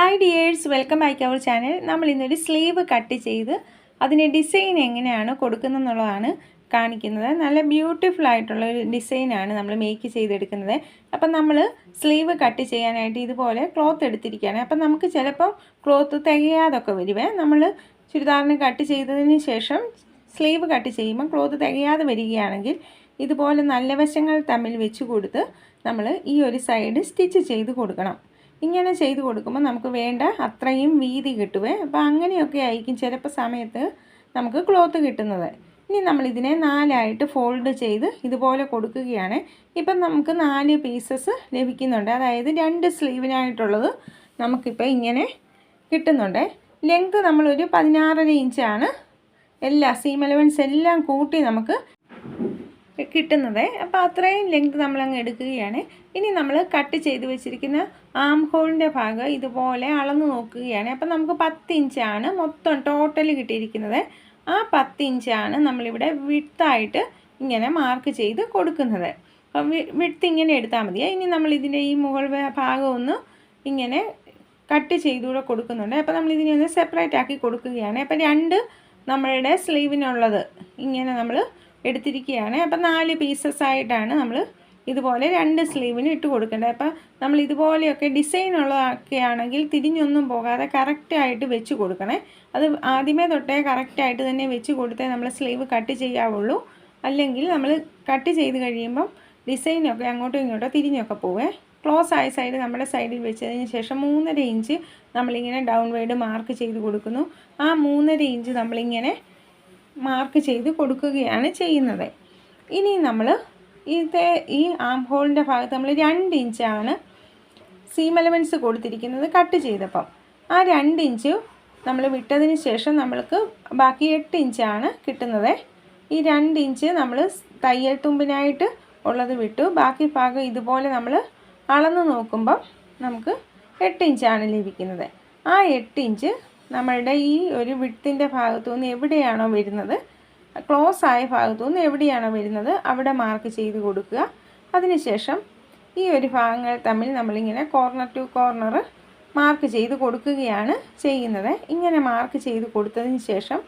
Hi dears welcome back our channel നമ്മൾ ഇന്നൊരു sleeve cut ചെയ്ത് അതിന് ഡിസൈൻ എങ്ങനെയാണ് കൊടുക്കുന്നതെന്നുള്ളതാണ് കാണിക്കുന്നത്. നല്ല ബ്യൂട്ടിഫുൾ ആയിട്ടുള്ള ഒരു ഡിസൈനാണ് നമ്മൾ മേക്ക് ചെയ്തെടുക്കുന്നത്. അപ്പം നമ്മൾ സ്ലീവ് കട്ട് ചെയ്യാനായിട്ട് ഇതുപോലെ ക്ലോത്ത് എടുത്തിരിക്കുകയാണ്. അപ്പം നമുക്ക് ചിലപ്പോൾ ക്ലോത്ത് തികയാതൊക്കെ വരുവേ. നമ്മൾ ചുരിദാറിന് കട്ട് ചെയ്തതിന് ശേഷം സ്ലീവ് കട്ട് ചെയ്യുമ്പോൾ ക്ലോത്ത് തികയാതെ വരികയാണെങ്കിൽ ഇതുപോലെ നല്ല വശങ്ങൾ തമ്മിൽ വെച്ച് കൊടുത്ത് നമ്മൾ ഈ ഒരു സൈഡ് സ്റ്റിച്ച് ചെയ്ത് കൊടുക്കണം. ഇങ്ങനെ ചെയ്ത് കൊടുക്കുമ്പോൾ നമുക്ക് വേണ്ട അത്രയും വീതി കിട്ടുവേ. അപ്പോൾ അങ്ങനെയൊക്കെ ആയിരിക്കും ചിലപ്പോൾ സമയത്ത് നമുക്ക് ക്ലോത്ത് കിട്ടുന്നത്. ഇനി നമ്മളിതിനെ നാലായിട്ട് ഫോൾഡ് ചെയ്ത് ഇതുപോലെ കൊടുക്കുകയാണ്. ഇപ്പം നമുക്ക് നാല് പീസസ് ലഭിക്കുന്നുണ്ട്. അതായത് രണ്ട് സ്ലീവിനായിട്ടുള്ളത് നമുക്കിപ്പോൾ ഇങ്ങനെ കിട്ടുന്നുണ്ട്. ലെങ്ത് നമ്മളൊരു പതിനാറര ഇഞ്ചാണ്. എല്ലാ സീം എലവൻസ് എല്ലാം കൂട്ടി നമുക്ക് കിട്ടുന്നത്. അപ്പോൾ അത്രയും ലെങ്ത് നമ്മളങ്ങ് എടുക്കുകയാണ്. ഇനി നമ്മൾ കട്ട് ചെയ്ത് വെച്ചിരിക്കുന്ന ആം ഹോളിന്റെ ഭാഗം ഇതുപോലെ അളന്ന് നോക്കുകയാണ്. അപ്പോൾ നമുക്ക് പത്ത് ഇഞ്ചാണ് മൊത്തം ടോട്ടൽ കിട്ടിയിരിക്കുന്നത്. ആ പത്ത് ഇഞ്ചാണ് നമ്മളിവിടെ വിട്ടായിട്ട് ഇങ്ങനെ മാർക്ക് ചെയ്ത് കൊടുക്കുന്നത്. അപ്പം വിട്ട് ഇങ്ങനെ എടുത്താൽ മതി. ഇനി നമ്മൾ ഇതിന്റെ ഈ മുകൾ ഭാഗം ഒന്ന് ഇങ്ങനെ കട്ട് ചെയ്തുകൂടെ കൊടുക്കുന്നുണ്ട്. അപ്പോൾ നമ്മൾ ഇതിനെ ഒന്ന് സെപ്പറേറ്റ് ആക്കി കൊടുക്കുകയാണ്. അപ്പോൾ രണ്ട് നമ്മളുടെ സ്ലീവിനുള്ളത് ഇങ്ങനെ നമ്മൾ എടുത്തിരിക്കുകയാണ്. അപ്പം നാല് പീസസ് ആയിട്ടാണ് നമ്മൾ ഇതുപോലെ രണ്ട് സ്ലീവിന് ഇട്ട് കൊടുക്കേണ്ടത്. അപ്പം നമ്മൾ ഇതുപോലെയൊക്കെ ഡിസൈൻ ഉള്ളതൊക്കെ ആണെങ്കിൽ തിരിഞ്ഞൊന്നും പോകാതെ കറക്റ്റായിട്ട് വെച്ച് കൊടുക്കണേ. അത് ആദ്യമേ തൊട്ടേ കറക്റ്റായിട്ട് തന്നെ വെച്ച് കൊടുത്തേ നമ്മൾ സ്ലീവ് കട്ട് ചെയ്യാവുള്ളൂ. അല്ലെങ്കിൽ നമ്മൾ കട്ട് ചെയ്ത് കഴിയുമ്പം ഡിസൈനൊക്കെ അങ്ങോട്ടും ഇങ്ങോട്ടോ തിരിഞ്ഞൊക്കെ പോവേ. ക്ലോസ് ആയ സൈഡ് നമ്മുടെ സൈഡിൽ വെച്ചതിന് ശേഷം മൂന്നര ഇഞ്ച് നമ്മളിങ്ങനെ ഡൗൺ വേഡ് മാർക്ക് ചെയ്ത് കൊടുക്കുന്നു. ആ മൂന്നര ഇഞ്ച് നമ്മളിങ്ങനെ മാർക്ക് ചെയ്ത് കൊടുക്കുകയാണ് ചെയ്യുന്നത്. ഇനി നമ്മൾ ഇതേ ഈ ആം ഹോളിന്റെ ഭാഗത്ത് നമ്മൾ രണ്ട് ഇഞ്ചാണ് സീം എലവൻസ് കൊടുത്തിരിക്കുന്നത് കട്ട് ചെയ്തപ്പം. ആ രണ്ട് ഇഞ്ച് നമ്മൾ വിട്ടതിന് ശേഷം നമ്മൾക്ക് ബാക്കി എട്ട് ഇഞ്ചാണ് കിട്ടുന്നത്. ഈ രണ്ട് ഇഞ്ച് നമ്മൾ തയ്യൽ തുമ്പിനായിട്ട് ഉള്ളത് വിട്ടു. ബാക്കി ഭാഗം ഇതുപോലെ നമ്മൾ അളന്ന് നോക്കുമ്പം നമുക്ക് എട്ട് ഇഞ്ചാണ് ലഭിക്കുന്നത്. ആ എട്ട് ഇഞ്ച് നമ്മളുടെ ഈ ഒരു വിട്ടിന്റെ ഭാഗത്തു നിന്ന് എവിടെയാണോ വരുന്നത് ക്ലോസ് ആയ ഭാഗത്തു നിന്ന് എവിടെയാണോ വരുന്നത് അവിടെ മാർക്ക് ചെയ്ത് കൊടുക്കുക. അതിനുശേഷം ഈ ഒരു ഭാഗങ്ങൾ തമ്മിൽ നമ്മളിങ്ങനെ കോർണർ ടു കോർണർ മാർക്ക് ചെയ്ത് കൊടുക്കുകയാണ് ചെയ്യുന്നത്. ഇങ്ങനെ മാർക്ക് ചെയ്ത് കൊടുത്തതിന് ശേഷം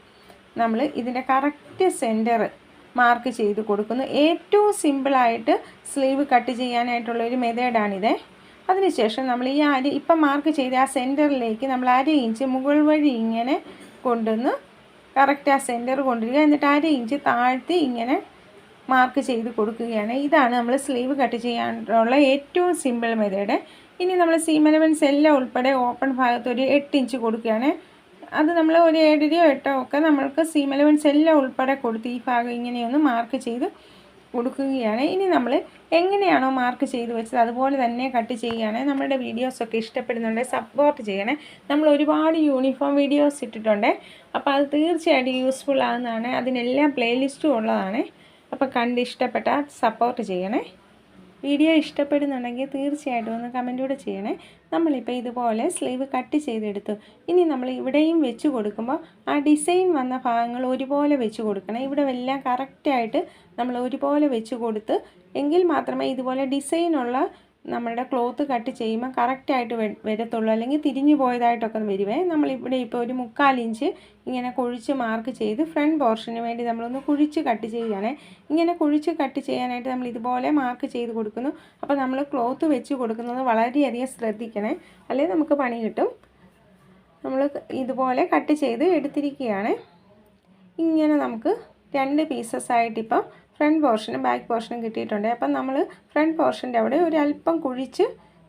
നമ്മൾ ഇതിന്റെ കറക്റ്റ് സെന്റർ മാർക്ക് ചെയ്ത് കൊടുക്കുന്നു. ഏറ്റവും സിമ്പിളായിട്ട് സ്ലീവ് കട്ട് ചെയ്യാനായിട്ടുള്ള ഒരു മെത്തേഡാണിത് അതിനുശേഷം നമ്മൾ ഈ അര ഇപ്പം മാർക്ക് ചെയ്ത ആ സെന്ററിലേക്ക് നമ്മൾ അര ഇഞ്ച് മുകൾ വഴി ഇങ്ങനെ കൊണ്ടുവന്ന് കറക്റ്റ് ആ സെന്റർ കൊണ്ടുവരിക. എന്നിട്ട് അര ഇഞ്ച് താഴ്ത്തി ഇങ്ങനെ മാർക്ക് ചെയ്ത് കൊടുക്കുകയാണ്. ഇതാണ് നമ്മൾ സ്ലീവ് കട്ട് ചെയ്യാനുള്ള ഏറ്റവും സിമ്പിൾ മെത്തേഡ് ഇനി നമ്മൾ സീം എലവൻസ് എല്ലാം ഉൾപ്പെടെ ഓപ്പൺ ഭാഗത്ത് ഒരു എട്ട് ഇഞ്ച് കൊടുക്കുകയാണ്. അത് നമ്മൾ ഒരു ഏഴരയോ എട്ടോ ഒക്കെ നമ്മൾക്ക് സീം എലവൻസ് എല്ലാം ഉൾപ്പെടെ കൊടുത്ത് ഈ ഭാഗം ഇങ്ങനെയൊന്ന് മാർക്ക് ചെയ്ത് കൊടുക്കുകയാണ്. ഇനി നമ്മൾ എങ്ങനെയാണോ മാർക്ക് ചെയ്ത് വെച്ചത് അതുപോലെ തന്നെ കട്ട് ചെയ്യുകയാണ്. നമ്മുടെ വീഡിയോസൊക്കെ ഇഷ്ടപ്പെടുന്നുണ്ട് സപ്പോർട്ട് ചെയ്യണേ. നമ്മൾ ഒരുപാട് യൂണിഫോം വീഡിയോസ് ഇട്ടിട്ടുണ്ട്. അപ്പോൾ അത് തീർച്ചയായിട്ടും യൂസ്ഫുൾ ആകുന്നതാണ് അതിനെല്ലാം പ്ലേലിസ്റ്റും ഉള്ളതാണ്. അപ്പോൾ കണ്ട് ഇഷ്ടപ്പെട്ടാൽ സപ്പോർട്ട് ചെയ്യണേ. വീഡിയോ ഇഷ്ടപ്പെടുന്നുണ്ടെങ്കിൽ തീർച്ചയായിട്ടും ഒന്ന് കമന്റൂടെ ചെയ്യണേ. നമ്മളിപ്പോൾ ഇതുപോലെ സ്ലീവ് കട്ട് ചെയ്തെടുത്തു. ഇനി നമ്മൾ ഇവിടെയും വെച്ച് കൊടുക്കുമ്പോൾ ആ ഡിസൈൻ വന്ന ഭാഗങ്ങൾ ഒരുപോലെ വെച്ച് കൊടുക്കണം. ഇവിടെ എല്ലാം കറക്റ്റായിട്ട് നമ്മൾ ഒരുപോലെ വെച്ച് കൊടുത്ത് എങ്കിൽ മാത്രമേ ഇതുപോലെ ഡിസൈനുള്ള നമ്മുടെ ക്ലോത്ത് കട്ട് ചെയ്യുമ്പോൾ കറക്റ്റായിട്ട് വരത്തുള്ളൂ. അല്ലെങ്കിൽ തിരിഞ്ഞു പോയതായിട്ടൊക്കെ വരുവേ. നമ്മളിവിടെ ഇപ്പോൾ ഒരു മുക്കാൽ ഇഞ്ച് ഇങ്ങനെ കുഴിച്ച് മാർക്ക് ചെയ്ത് ഫ്രണ്ട് പോർഷന് വേണ്ടി നമ്മളൊന്ന് കുഴിച്ച് കട്ട് ചെയ്യുകയാണ്. ഇങ്ങനെ കുഴിച്ച് കട്ട് ചെയ്യാനായിട്ട് നമ്മൾ ഇതുപോലെ മാർക്ക് ചെയ്ത് കൊടുക്കുന്നു. അപ്പോൾ നമ്മൾ ക്ലോത്ത് വെച്ച് കൊടുക്കുന്നത് വളരെയധികം ശ്രദ്ധിക്കണേ. അല്ലെങ്കിൽ നമുക്ക് പണി കിട്ടും. നമ്മൾ ഇതുപോലെ കട്ട് ചെയ്ത് എടുത്തിരിക്കുകയാണ്. ഇങ്ങനെ നമുക്ക് രണ്ട് പീസസ് ആയിട്ടിപ്പം ഫ്രണ്ട് പോർഷനും ബാക്ക് പോർഷനും കിട്ടിയിട്ടുണ്ട്. അപ്പം നമ്മൾ ഫ്രണ്ട് പോർഷന്റെ അവിടെ ഒരു അല്പം കുഴിച്ച്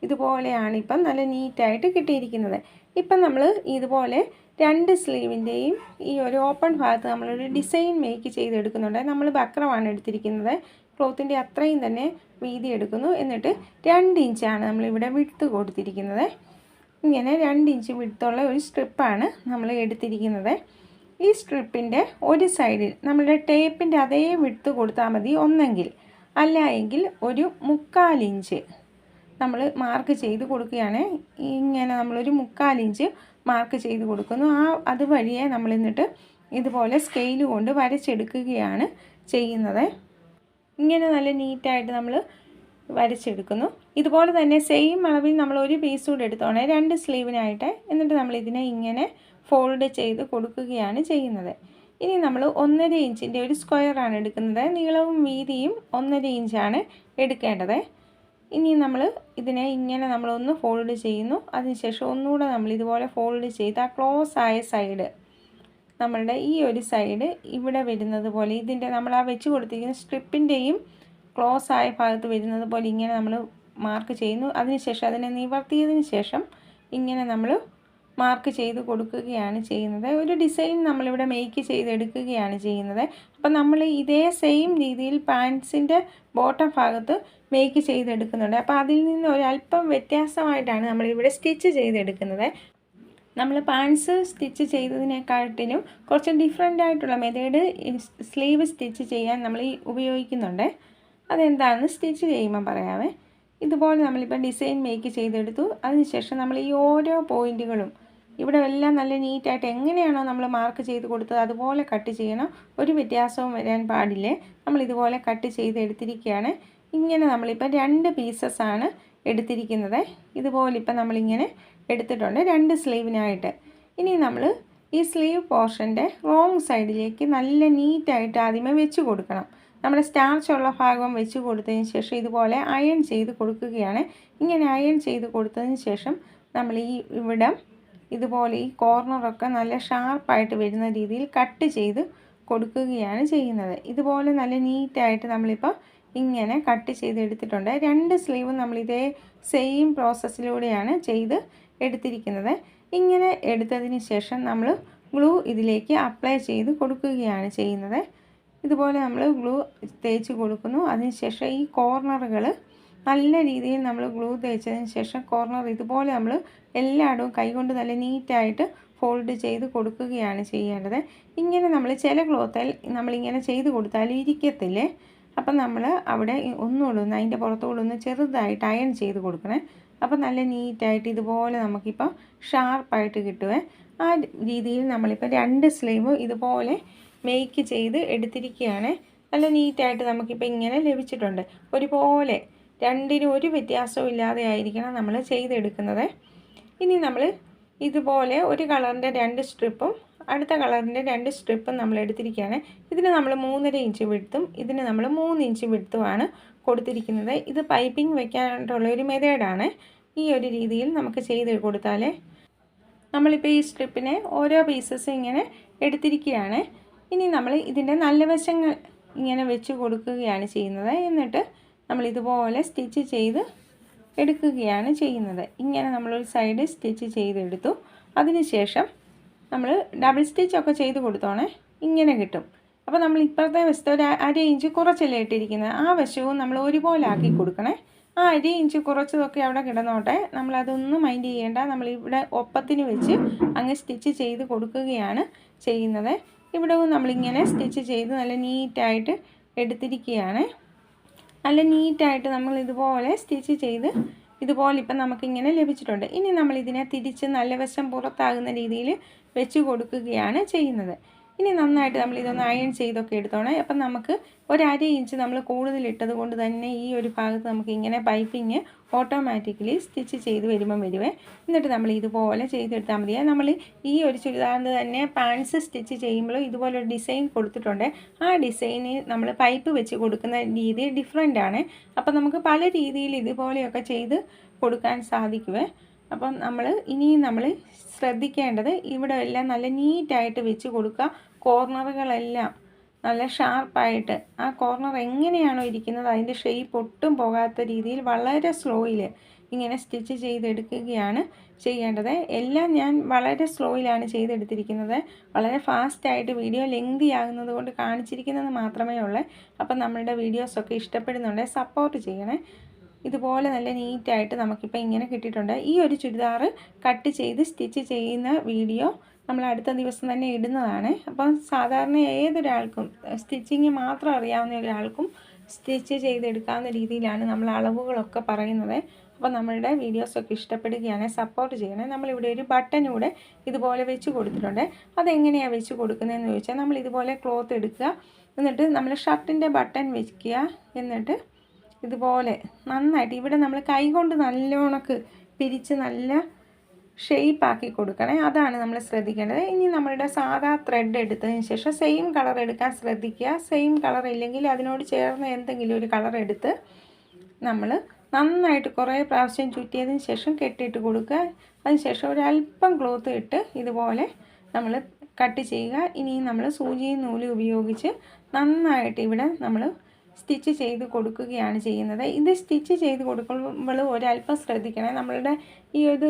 ഇതുപോലെയാണ് ഇപ്പം നല്ല നീറ്റായിട്ട് കിട്ടിയിരിക്കുന്നത്. ഇപ്പം നമ്മൾ ഇതുപോലെ രണ്ട് സ്ലീവിന്റെയും ഈ ഒരു ഓപ്പൺ ഭാഗത്ത് നമ്മളൊരു ഡിസൈൻ മേക്ക് ചെയ്തെടുക്കുന്നുണ്ട്. നമ്മൾ ബക്രമാണ് എടുത്തിരിക്കുന്നത്. ക്ലോത്തിന്റെ അത്രയും തന്നെ വീതി എടുക്കുന്നു. എന്നിട്ട് രണ്ട് ഇഞ്ചാണ് നമ്മളിവിടെ വിടുത്ത് കൊടുത്തിരിക്കുന്നത്. ഇങ്ങനെ രണ്ട് ഇഞ്ച് വിടുത്തുള്ള ഒരു സ്ട്രിപ്പാണ് നമ്മൾ എടുത്തിരിക്കുന്നത്. ഈ സ്ട്രിപ്പിന്റെ ഒരു സൈഡിൽ നമ്മുടെ ടേപ്പിന്റെ അതേ വിടുത്ത് കൊടുത്താൽ മതി ഒന്നെങ്കിൽ. അല്ല എങ്കിൽ ഒരു മുക്കാലിഞ്ച് നമ്മൾ മാർക്ക് ചെയ്ത് കൊടുക്കുകയാണ്. ഇങ്ങനെ നമ്മളൊരു മുക്കാലിഞ്ച് മാർക്ക് ചെയ്ത് കൊടുക്കുന്നു. ആ അതുവഴിയെ നമ്മൾ എന്നിട്ട് ഇതുപോലെ സ്കെയിൽ കൊണ്ട് വരച്ചെടുക്കുകയാണ് ചെയ്യുന്നത്. ഇങ്ങനെ നല്ല നീറ്റായിട്ട് നമ്മൾ വരച്ചെടുക്കുന്നു. ഇതുപോലെ തന്നെ സെയിം അളവിൽ നമ്മൾ ഒരു പീസ് കൂടെ എടുത്തോണേ. രണ്ട് സ്ലീവിനായിട്ട് എന്നിട്ട് നമ്മൾ ഇതിനെ ഇങ്ങനെ ഫോൾഡ് ചെയ്ത് കൊടുക്കുകയാണ് ചെയ്യുന്നത്. ഇനി നമ്മൾ ഒന്നര ഇഞ്ചിന്റെ ഒരു സ്ക്വയറാണ് എടുക്കുന്നത്. നീളവും വീതിയും ഒന്നര ഇഞ്ചാണ് എടുക്കേണ്ടത്. ഇനി നമ്മൾ ഇതിനെ ഇങ്ങനെ നമ്മളൊന്ന് ഫോൾഡ് ചെയ്യുന്നു. അതിനുശേഷം ഒന്നുകൂടെ നമ്മൾ ഇതുപോലെ ഫോൾഡ് ചെയ്ത് ആ ക്ലോസ് ആയ സൈഡ് നമ്മളുടെ ഈ ഒരു സൈഡ് ഇവിടെ വരുന്നത് പോലെ ഇതിന്റെ നമ്മൾ ആ വെച്ച് കൊടുത്തിരിക്കുന്ന സ്ട്രിപ്പിന്റെയും ക്ലോസ് ആയ ഭാഗത്ത് വരുന്നത് പോലെ ഇങ്ങനെ നമ്മൾ മാർക്ക് ചെയ്യുന്നു. അതിനുശേഷം അതിനെ നിവർത്തിയതിന് ശേഷം ഇങ്ങനെ നമ്മൾ മാർക്ക് ചെയ്ത് കൊടുക്കുകയാണ് ചെയ്യുന്നത്. ഒരു ഡിസൈൻ നമ്മളിവിടെ മേക്ക് ചെയ്തെടുക്കുകയാണ് ചെയ്യുന്നത്. അപ്പോൾ നമ്മൾ ഇതേ സെയിം രീതിയിൽ പാൻസിന്റെ ബോട്ടം ഭാഗത്ത് മേക്ക് ചെയ്തെടുക്കുന്നുണ്ട്. അപ്പോൾ അതിൽ നിന്ന് ഒരല്പം വ്യത്യാസമായിട്ടാണ് നമ്മളിവിടെ സ്റ്റിച്ച് ചെയ്തെടുക്കുന്നത്. നമ്മൾ പാൻസ് സ്റ്റിച്ച് ചെയ്തതിനെക്കാട്ടിലും കുറച്ച് ഡിഫറെന്റ് ആയിട്ടുള്ള മെത്തേഡ് സ്ലീവ് സ്റ്റിച്ച് ചെയ്യാൻ നമ്മൾ ഉപയോഗിക്കുന്നുണ്ട്. അതെന്താണെന്ന് സ്റ്റിച്ച് ചെയ്യുമ്പോൾ പറയാമേ ഇതുപോലെ നമ്മളിപ്പോൾ ഡിസൈൻ മേക്ക് ചെയ്തെടുത്തു. അതിനുശേഷം നമ്മൾ ഈ ഓരോ പോയിന്റുകളും ഇവിടെ എല്ലാം നല്ല നീറ്റായിട്ട് എങ്ങനെയാണോ നമ്മൾ മാർക്ക് ചെയ്ത് കൊടുത്തത് അതുപോലെ കട്ട് ചെയ്യണം. ഒരു വ്യത്യാസവും വരാൻ പാടില്ലേ. നമ്മൾ ഇതുപോലെ കട്ട് ചെയ്ത് എടുത്തിരിക്കുകയാണ്. ഇങ്ങനെ നമ്മളിപ്പോൾ രണ്ട് പീസസ് ആണ് എടുത്തിരിക്കുന്നത്. ഇതുപോലെ ഇപ്പം നമ്മളിങ്ങനെ എടുത്തിട്ടുണ്ട്. രണ്ട് സ്ലീവിനായിട്ട് ഇനി നമ്മൾ ഈ സ്ലീവ് പോർഷന്റെ റോങ് സൈഡിലേക്ക് നല്ല നീറ്റായിട്ട് ആദ്യമേ വെച്ച് കൊടുക്കണം. നമ്മുടെ സ്റ്റാർച്ച് ഉള്ള ഭാഗം വെച്ച് കൊടുത്തതിന് ശേഷം ഇതുപോലെ അയൺ ചെയ്ത് കൊടുക്കുകയാണ്. ഇങ്ങനെ അയൺ ചെയ്ത് കൊടുത്തതിന് ശേഷം നമ്മൾ ഈ ഇവിടം ഇതുപോലെ ഈ കോർണറൊക്കെ നല്ല ഷാർപ്പായിട്ട് വരുന്ന രീതിയിൽ കട്ട് ചെയ്ത് കൊടുക്കുകയാണ് ചെയ്യുന്നത്. ഇതുപോലെ നല്ല നീറ്റായിട്ട് നമ്മളിപ്പോൾ ഇങ്ങനെ കട്ട് ചെയ്ത് എടുത്തിട്ടുണ്ട്. രണ്ട് സ്ലീവും നമ്മൾ ഇതേ സെയിം പ്രോസസ്സിലൂടെയാണ് ചെയ്ത് എടുത്തിരിക്കുന്നത്. ഇങ്ങനെ എടുത്തതിന് ശേഷം നമ്മൾ ഗ്ലൂ ഇതിലേക്ക് അപ്ലൈ ചെയ്ത് കൊടുക്കുകയാണ് ചെയ്യുന്നത്. ഇതുപോലെ നമ്മൾ ഗ്ലൂ തേച്ച് കൊടുക്കുന്നു. അതിനുശേഷം ഈ കോർണറുകൾ നല്ല രീതിയിൽ നമ്മൾ ഗ്ലൂ തേച്ചതിന് ശേഷം കോർണർ ഇതുപോലെ നമ്മൾ എല്ലായിടവും കൈകൊണ്ട് നല്ല നീറ്റായിട്ട് ഫോൾഡ് ചെയ്ത് കൊടുക്കുകയാണ് ചെയ്യേണ്ടത്. ഇങ്ങനെ നമ്മൾ ചില ക്ലോത്തിൽ നമ്മളിങ്ങനെ ചെയ്ത് കൊടുത്താൽ ഇരിക്കത്തില്ലേ? അപ്പം നമ്മൾ അവിടെ ഒന്നുകൂടെ ഒന്ന് അതിന്റെ പുറത്തുകൂടെ ഒന്ന് ചെറുതായിട്ട് അയൺ ചെയ്ത് കൊടുക്കണേ. അപ്പം നല്ല നീറ്റായിട്ട് ഇതുപോലെ നമുക്കിപ്പോൾ ഷാർപ്പായിട്ട് കിട്ടുവേ. ആ രീതിയിൽ നമ്മളിപ്പോൾ രണ്ട് സ്ലീവ് ഇതുപോലെ മേക്ക് ചെയ്ത് എടുത്തിരിക്കുകയാണ്. നല്ല നീറ്റായിട്ട് നമുക്കിപ്പോൾ ഇങ്ങനെ ലഭിച്ചിട്ടുണ്ട്. ഒരുപോലെ രണ്ടിനും ഒരു വ്യത്യാസവും ഇല്ലാതെ ആയിരിക്കണം നമ്മൾ ചെയ്തെടുക്കുന്നത്. ഇനി നമ്മൾ ഇതുപോലെ ഒരു കളറിന്റെ രണ്ട് സ്ട്രിപ്പും അടുത്ത കളറിന്റെ രണ്ട് സ്ട്രിപ്പും നമ്മൾ എടുത്തിരിക്കുകയാണ്. ഇതിന് നമ്മൾ മൂന്നര ഇഞ്ച് വിടുത്തും ഇതിന് നമ്മൾ മൂന്ന് ഇഞ്ച് വിടുത്തുമാണ് കൊടുത്തിരിക്കുന്നത്. ഇത് പൈപ്പിംഗ് വെക്കാനായിട്ടുള്ള ഒരു മെതേഡാണ് ഈ ഒരു രീതിയിൽ നമുക്ക് ചെയ്ത് കൊടുത്താൽ നമ്മളിപ്പോൾ ഈ സ്ട്രിപ്പിനെ ഓരോ പീസസ് ഇങ്ങനെ എടുത്തിരിക്കുകയാണ്. ഇനി നമ്മൾ ഇതിന്റെ നല്ല വശങ്ങൾ ഇങ്ങനെ വെച്ച് കൊടുക്കുകയാണ് ചെയ്യുന്നത്. എന്നിട്ട് നമ്മൾ ഇതുപോലെ സ്റ്റിച്ച് ചെയ്ത് എടുക്കുകയാണ് ചെയ്യുന്നത്. ഇങ്ങനെ നമ്മളൊരു സൈഡ് സ്റ്റിച്ച് ചെയ്തെടുത്തു. അതിനുശേഷം നമ്മൾ ഡബിൾ സ്റ്റിച്ചൊക്കെ ചെയ്ത് കൊടുത്തോണേ ഇങ്ങനെ കിട്ടും. അപ്പോൾ നമ്മൾ ഇപ്പോഴത്തെ വശത്തെ ഒരു അര ഇഞ്ച് കുറച്ചല്ലേ ഇട്ടിരിക്കുന്നത്. ആ വശവും നമ്മൾ ഒരുപോലെ ആക്കി കൊടുക്കണേ. ആ അര ഇഞ്ച് കുറച്ചതൊക്കെ അവിടെ കിടന്നോട്ടെ. നമ്മളതൊന്നും മൈൻഡ് ചെയ്യേണ്ട. നമ്മൾ ഇവിടെ ഒപ്പത്തിന് വെച്ച് അങ്ങ് സ്റ്റിച്ച് ചെയ്ത് കൊടുക്കുകയാണ് ചെയ്യുന്നത്. ഇവിടവും നമ്മളിങ്ങനെ സ്റ്റിച്ച് ചെയ്ത് നല്ല നീറ്റായിട്ട് എടുത്തിരിക്കുകയാണ്. നല്ല നീറ്റായിട്ട് നമ്മൾ ഇതുപോലെ സ്റ്റിച്ച് ചെയ്ത് ഇതുപോലെ ഇപ്പം നമുക്കിങ്ങനെ ലഭിച്ചിട്ടുണ്ട്. ഇനി നമ്മൾ ഇതിനെ തിരിച്ച് നല്ല വശം പുറത്താകുന്ന രീതിയിൽ വെച്ച് കൊടുക്കുകയാണ് ചെയ്യുന്നത്. ഇനി നന്നായിട്ട് നമ്മൾ ഇതൊന്ന് അയൺ ചെയ്തൊക്കെ എടുത്തോണേ. അപ്പം നമുക്ക് ഒരു അര ഇഞ്ച് നമ്മൾ കൂടുതൽ ഇട്ടത് കൊണ്ട് തന്നെ ഈ ഒരു ഭാഗത്ത് നമുക്ക് ഇങ്ങനെ പൈപ്പിങ് ഓട്ടോമാറ്റിക്കലി സ്റ്റിച്ച് ചെയ്ത് വരുമ്പം വരുവേ. എന്നിട്ട് നമ്മൾ ഇതുപോലെ ചെയ്തെടുത്താൽ മതി നമ്മൾ ഈ ഒരു ചുരിദാറിന് തന്നെ പാൻസ് സ്റ്റിച്ച് ചെയ്യുമ്പോൾ ഇതുപോലെ ഒരു ഡിസൈൻ കൊടുത്തിട്ടുണ്ട്. ആ ഡിസൈന് നമ്മൾ പൈപ്പ് വെച്ച് കൊടുക്കുന്ന രീതി ഡിഫറെന്റ് ആണ്. അപ്പം നമുക്ക് പല രീതിയിൽ ഇതുപോലെയൊക്കെ ചെയ്ത് കൊടുക്കാൻ സാധിക്കുവേ. അപ്പം നമ്മൾ ഇനിയും നമ്മൾ ശ്രദ്ധിക്കേണ്ടത് ഇവിടെ എല്ലാം നല്ല നീറ്റായിട്ട് വെച്ച് കൊടുക്കുക. കോർണറുകളെല്ലാം നല്ല ഷാർപ്പായിട്ട്. ആ കോർണർ എങ്ങനെയാണോ ഇരിക്കുന്നത് അതിന്റെ ഷേപ്പ് ഒട്ടും പോകാത്ത രീതിയിൽ വളരെ സ്ലോയിൽ ഇങ്ങനെ സ്റ്റിച്ച് ചെയ്തെടുക്കുകയാണ് ചെയ്യേണ്ടത്. എല്ലാം ഞാൻ വളരെ സ്ലോയിലാണ് ചെയ്തെടുത്തിരിക്കുന്നത്. വളരെ ഫാസ്റ്റായിട്ട് വീഡിയോ ലെങ്തി ആകുന്നത് കൊണ്ട് കാണിച്ചിരിക്കുന്നത് മാത്രമേ ഉള്ളൂ. അപ്പം നമ്മളുടെ വീഡിയോസൊക്കെ ഇഷ്ടപ്പെടുന്നുണ്ടെങ്കിൽ സപ്പോർട്ട് ചെയ്യണേ. ഇതുപോലെ നല്ല നീറ്റായിട്ട് നമുക്കിപ്പോൾ ഇങ്ങനെ കിട്ടിയിട്ടുണ്ട്. ഈ ഒരു ചുരിദാർ കട്ട് ചെയ്ത് സ്റ്റിച്ച് ചെയ്യുന്ന വീഡിയോ നമ്മൾ അടുത്ത ദിവസം തന്നെ ഇടുന്നതാണ്. അപ്പം സാധാരണ ഏതൊരാൾക്കും സ്റ്റിച്ചിങ് മാത്രം അറിയാവുന്ന ഒരാൾക്കും സ്റ്റിച്ച് ചെയ്തെടുക്കാവുന്ന രീതിയിലാണ് നമ്മൾ അളവുകളൊക്കെ പറയുന്നത്. അപ്പോൾ നമ്മളുടെ വീഡിയോസൊക്കെ ഇഷ്ടപ്പെടുകയാണ് സപ്പോർട്ട് ചെയ്യണേ. നമ്മളിവിടെ ഒരു ബട്ടനൂടെ ഇതുപോലെ വെച്ച് കൊടുത്തിട്ടുണ്ട്. അതെങ്ങനെയാണ് വെച്ച് കൊടുക്കുന്നതെന്ന് ചോദിച്ചാൽ നമ്മൾ ഇതുപോലെ ക്ലോത്ത് എടുക്കുക. എന്നിട്ട് നമ്മൾ ഷർട്ടിന്റെ ബട്ടൺ വെക്കുക. എന്നിട്ട് ഇതുപോലെ നന്നായിട്ട് ഇവിടെ നമ്മൾ കൈ കൊണ്ട് നല്ലോണക്ക് പിരിച്ച് നല്ല ഷെയ്പ്പാക്കി കൊടുക്കണേ. അതാണ് നമ്മൾ ശ്രദ്ധിക്കേണ്ടത്. ഇനി നമ്മളുടെ സാധാ ത്രെഡ് എടുത്തതിന് ശേഷം സെയിം കളർ എടുക്കാൻ ശ്രദ്ധിക്കുക. സെയിം കളർ ഇല്ലെങ്കിൽ അതിനോട് ചേർന്ന് എന്തെങ്കിലും ഒരു കളർ എടുത്ത് നമ്മൾ നന്നായിട്ട് കുറേ പ്രാവശ്യം ചുറ്റിയതിന് ശേഷം കെട്ടിയിട്ട് കൊടുക്കുക. അതിനുശേഷം ഒരല്പം ക്ലോത്ത് ഇട്ട് ഇതുപോലെ നമ്മൾ കട്ട് ചെയ്യുക. ഇനി നമ്മൾ സൂചിയും നൂലും ഉപയോഗിച്ച് നന്നായിട്ട് ഇവിടെ നമ്മൾ സ്റ്റിച്ച് ചെയ്ത് കൊടുക്കുകയാണ് ചെയ്യുന്നത്. ഇത് സ്റ്റിച്ച് ചെയ്ത് കൊടുക്കുമ്പോൾ ഒരല്പം ശ്രദ്ധിക്കണേ. നമ്മളുടെ ഈ ഒരു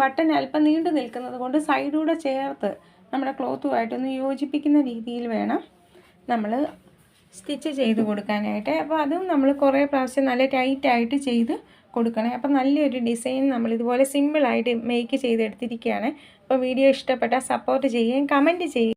ബട്ടൺ അല്പം നീണ്ടു നിൽക്കുന്നത് കൊണ്ട് സൈഡൂടെ ചേർത്ത് നമ്മുടെ ക്ലോത്തുമായിട്ടൊന്ന് യോജിപ്പിക്കുന്ന രീതിയിൽ വേണം നമ്മൾ സ്റ്റിച്ച് ചെയ്ത് കൊടുക്കാനായിട്ട്. അപ്പോൾ അതും നമ്മൾ കുറേ പ്രാവശ്യം നല്ല ടൈറ്റായിട്ട് ചെയ്ത് കൊടുക്കണേ. അപ്പോൾ നല്ലൊരു ഡിസൈൻ നമ്മൾ ഇതുപോലെ സിമ്പിളായിട്ട് മേക്ക് ചെയ്തെടുത്തിരിക്കുകയാണ്. അപ്പോൾ വീഡിയോ ഇഷ്ടപ്പെട്ടാൽ സപ്പോർട്ട് ചെയ്യുകയും കമന്റ് ചെയ്യുകയും